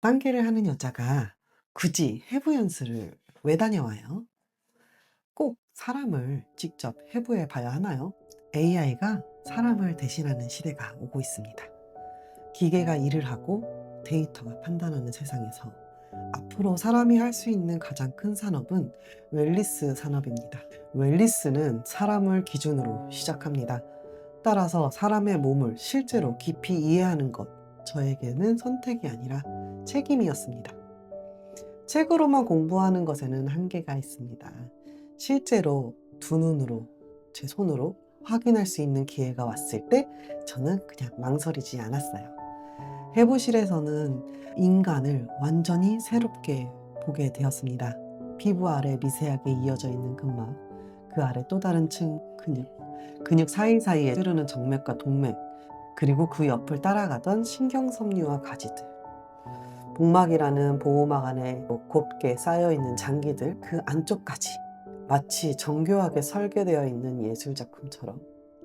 딴개를 하는 여자가 굳이 해부 연수를 왜 다녀와요? 꼭 사람을 직접 해부해 봐야 하나요? AI가 사람을 대신하는 시대가 오고 있습니다. 기계가 일을 하고 데이터가 판단하는 세상에서 앞으로 사람이 할 수 있는 가장 큰 산업은 웰리스 산업입니다. 웰리스는 사람을 기준으로 시작합니다. 따라서 사람의 몸을 실제로 깊이 이해하는 것, 저에게는 선택이 아니라 책임이었습니다. 책으로만 공부하는 것에는 한계가 있습니다. 실제로 두 눈으로, 제 손으로 확인할 수 있는 기회가 왔을 때 저는 그냥 망설이지 않았어요. 해부실에서는 인간을 완전히 새롭게 보게 되었습니다. 피부 아래 미세하게 이어져 있는 근막, 그 아래 또 다른 층 근육, 근육 사이사이에 흐르는 정맥과 동맥, 그리고 그 옆을 따라가던 신경섬유와 가지들. 복막이라는 보호막 안에 곱게 쌓여 있는 장기들 그 안쪽까지 마치 정교하게 설계되어 있는 예술 작품처럼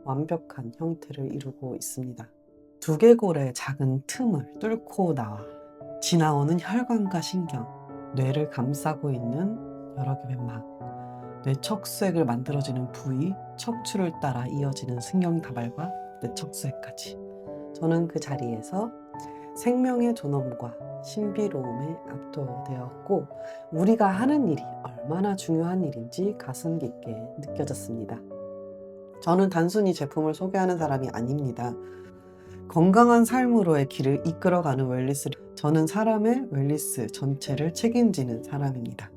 완벽한 형태를 이루고 있습니다. 두개골의 작은 틈을 뚫고 나와 지나오는 혈관과 신경, 뇌를 감싸고 있는 여러 개의 막, 뇌척수액을 만들어지는 부위, 척추를 따라 이어지는 승경다발과 뇌척수액까지. 저는 그 자리에서 생명의 존엄과 신비로움에 압도되었고, 우리가 하는 일이 얼마나 중요한 일인지 가슴 깊게 느껴졌습니다. 저는 단순히 제품을 소개하는 사람이 아닙니다. 건강한 삶으로의 길을 이끌어가는 웰리스. 저는 사람의 웰리스 전체를 책임지는 사람입니다.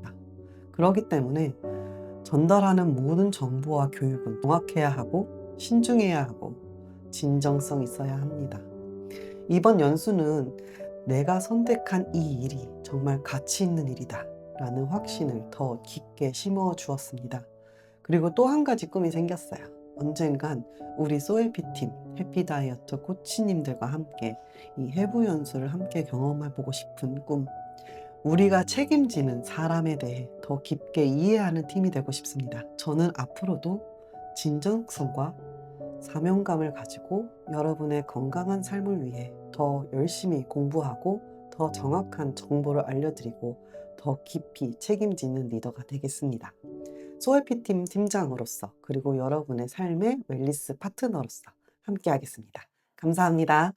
그렇기 때문에 전달하는 모든 정보와 교육은 정확해야 하고 신중해야 하고 진정성 있어야 합니다. 이번 연수는 내가 선택한 이 일이 정말 가치 있는 일이다 라는 확신을 더 깊게 심어 주었습니다. 그리고 또 한 가지 꿈이 생겼어요. 언젠간 우리 소에피팀 해피다이어트 코치님들과 함께 이 해부 연수를 함께 경험해보고 싶은 꿈. 우리가 책임지는 사람에 대해 더 깊게 이해하는 팀이 되고 싶습니다. 저는 앞으로도 진정성과 사명감을 가지고 여러분의 건강한 삶을 위해 더 열심히 공부하고 더 정확한 정보를 알려드리고 더 깊이 책임지는 리더가 되겠습니다. 소에피팀 팀장으로서 그리고 여러분의 삶의 웰리스 파트너로서 함께 하겠습니다. 감사합니다.